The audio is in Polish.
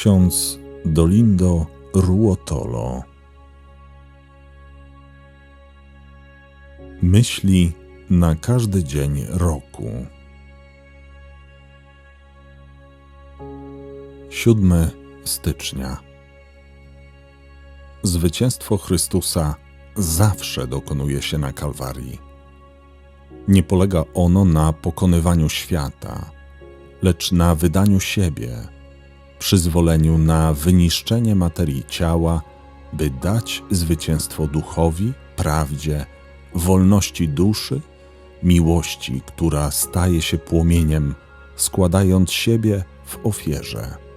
ksiądz Dolindo Ruotolo. Myśli na każdy dzień roku. 7 stycznia. Zwycięstwo Chrystusa zawsze dokonuje się na Kalwarii. Nie polega ono na pokonywaniu świata, lecz na wydaniu siebie, przyzwoleniu na wyniszczenie materii ciała, by dać zwycięstwo duchowi, prawdzie, wolności duszy, miłości, która staje się płomieniem, składając siebie w ofierze.